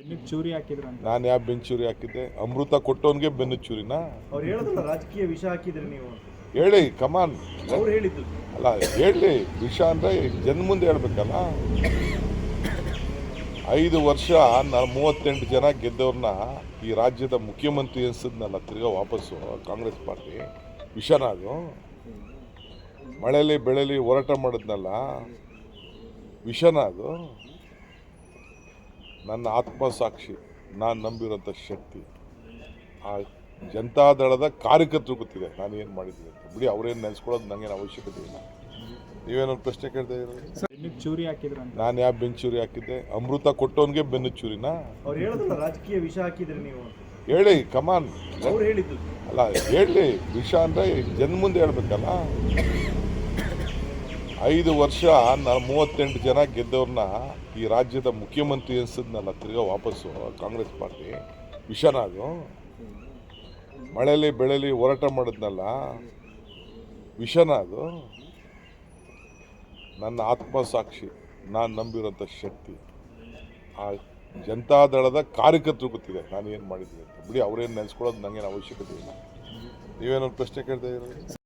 ಬೆನ್ನಿಗೆ ಚೂರಿ ಹಾಕಿದ್ರು ನಾನು ಯಾವ ಬೆನ್ನು ಚೂರಿ ಹಾಕಿದ್ದೆ? ಅಮೃತ ಕೊಟ್ಟವನ್ಗೆ ಬೆನ್ನು ಚೂರಿನ? ಅವ್ರು ರಾಜಕೀಯ ವಿಷ ಹಾಕಿದ್ರಿ ನೀವು ಹೇಳಿ ಕಮಾನ್ ಅವ್ರು ಹೇಳಿದ್ದು. ಅಲ್ಲ ಹೇಳಿ ವಿಷ ಅಂದ್ರೆ ಜನ ಮುಂದೆ ಹೇಳ್ಬೇಕಲ್ಲ. ಐದು ವರ್ಷ ನಾನು ಮೂವತ್ತೆಂಟು ಜನ ಗೆದ್ದವ್ರನ್ನ ಈ ರಾಜ್ಯದ ಮುಖ್ಯಮಂತ್ರಿ ಅನಿಸಿದ್ನಲ್ಲ ತಿರ್ಗಾ ವಾಪಸ್ಸು ಕಾಂಗ್ರೆಸ್ ಪಾರ್ಟಿ. ವಿಷನ ಅದು. ಮಳೆಲಿ ಬೆಳೆಲಿ ಹೋರಾಟ ಮಾಡಿದ್ನಲ್ಲ ವಿಷನಾಗು ನನ್ನ ಆತ್ಮಸಾಕ್ಷಿ ನಾನು ನಂಬಿರೋಂಥ ಶಕ್ತಿ. ಆ ಜನತಾದಳದ ಕಾರ್ಯಕರ್ತರು ಗೊತ್ತಿದೆ ನಾನು ಏನು ಮಾಡಿದ್ದೀನಿ ಅಂತ. ಬಿಡಿ ಅವ್ರೇನು ನೆನೆಸ್ಕೊಳ್ಳೋದು ನನಗೇನು ಅವಶ್ಯಕತೆ ಇಲ್ಲ. ನೀವೇನೊಂದು ಪ್ರಶ್ನೆ ಕೇಳ್ತಾ ಇರೋದು ಚೂರಿ ಹಾಕಿದ್ರೆ ಅಂತ ನಾನು ಯಾವ ಬೆನ್ನು ಚೂರಿ ಹಾಕಿದ್ದೆ? ಅಮೃತ ಕೊಟ್ಟವನಿಗೆ ಬೆನ್ನು ಚೂರಿನ? ರಾಜಕೀಯ ವಿಷ ಹಾಕಿದ್ರಿ ನೀವು ಹೇಳಿ ಕಮಾನ್ ಅಲ್ಲ ಹೇಳಿ. ವಿಷ ಅಂದರೆ ಜನ ಮುಂದೆ ಹೇಳ್ಬೇಕಲ್ಲ. ಐದು ವರ್ಷ ನಾನು ಮೂವತ್ತೆಂಟು ಜನ ಗೆದ್ದವ್ರನ್ನ ಈ ರಾಜ್ಯದ ಮುಖ್ಯಮಂತ್ರಿ ಅನ್ಸಿದ್ನಲ್ಲ ತಿರ್ಗಾ ವಾಪಸ್ಸು ಕಾಂಗ್ರೆಸ್ ಪಾರ್ಟಿ ವಿಷನಾದು ಮಳೆಲಿ ಬೆಳೆಲಿ ಹೋರಾಟ ಮಾಡಿದ್ನಲ್ಲ ವಿಷನಾದು ನನ್ನ ಆತ್ಮಸಾಕ್ಷಿ ನಾನು ನಂಬಿರೋಂಥ ಶಕ್ತಿ, ಆ ಜನತಾದಳದ ಕಾರ್ಯಕರ್ತರು ಗೊತ್ತಿದೆ ನಾನು ಏನು ಮಾಡಿದ್ದೀನಿ ಅಂತ. ಬಿಡಿ ಅವ್ರೇನು ನೆನೆಸ್ಕೊಳ್ಳೋದು ನನಗೇನು ಅವಶ್ಯಕತೆ ಇಲ್ಲ. ನೀವೇನೊಂದು ಪ್ರಶ್ನೆ ಕೇಳ್ತಾ ಇರೋದು